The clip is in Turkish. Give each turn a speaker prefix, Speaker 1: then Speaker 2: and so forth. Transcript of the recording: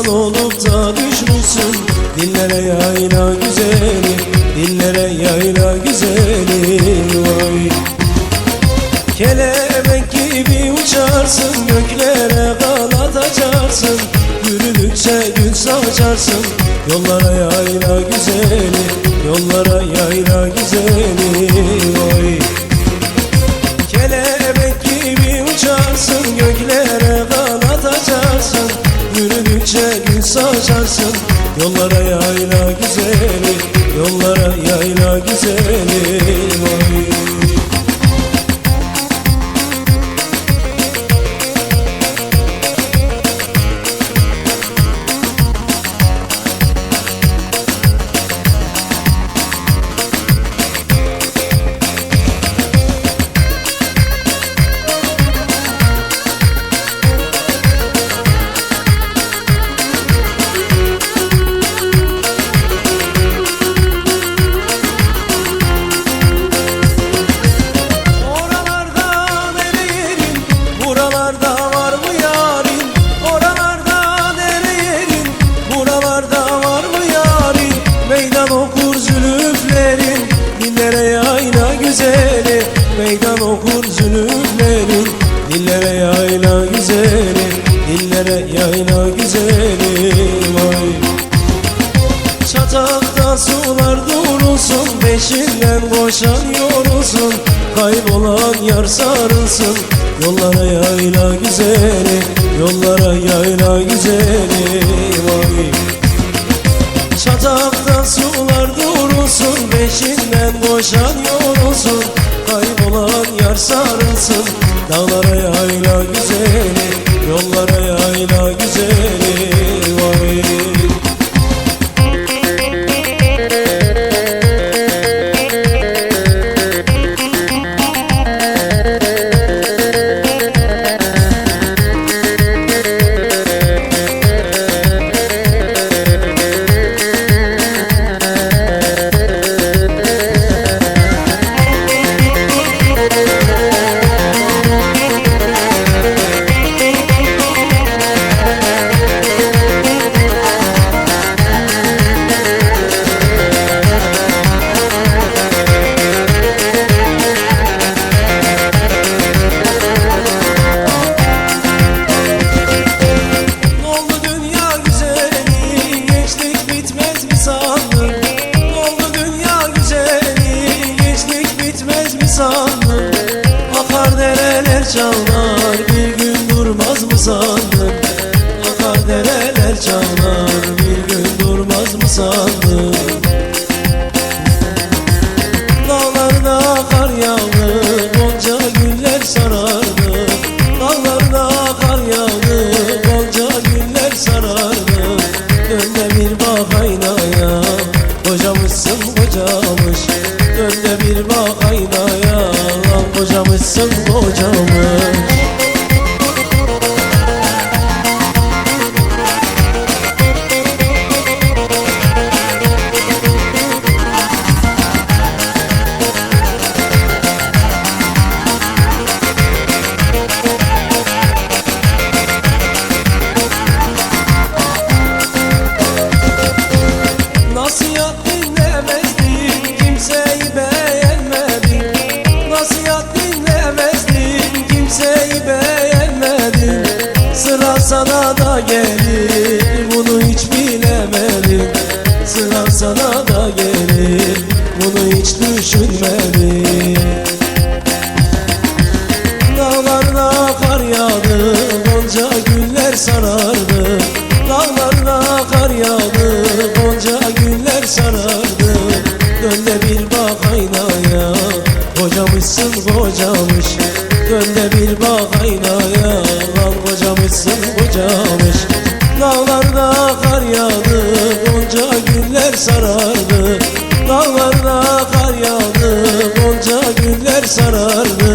Speaker 1: olup da düşmüşsün. Dillere yayla güzeli Dillere yayla güzeli. Vay. Kelebek gibi uçarsın Göklere kanat açarsın Yürüdükçe gül saçarsın. Yollara yayla güzeli Yollara yayla güzeli Yollara yayla güzeli vay. Çatakta sular durulsun Peşinden koşan Kaybolan yar sarılsın Yollara yayla güzeli Yollara yayla güzeli Vay. Çatakta sular durulsun Peşinden koşan Kaybolan yar sarılsın Dağlara yayla güzeli Yollara sandın oldu dünya güzeli Gençlik bitmez mi sandın? Akar dereler çalar Bir gün durmaz mı sandın? Akar dereler çalar Bir gün durmaz mı sandın bir bak aynaya kocamışsın kocamış hiç düşünmedin Dağlarda kar yağdı Gonca güller sarardı. Dağlarda kar yağdı Gonca güller sarardı. Dön de bir bak aynaya Kocamışsın kocamış. Dön de bir bak aynaya Lan kocamışsın kocamış. Dağlarda kar yağdı Gonca güller sarardı sarardı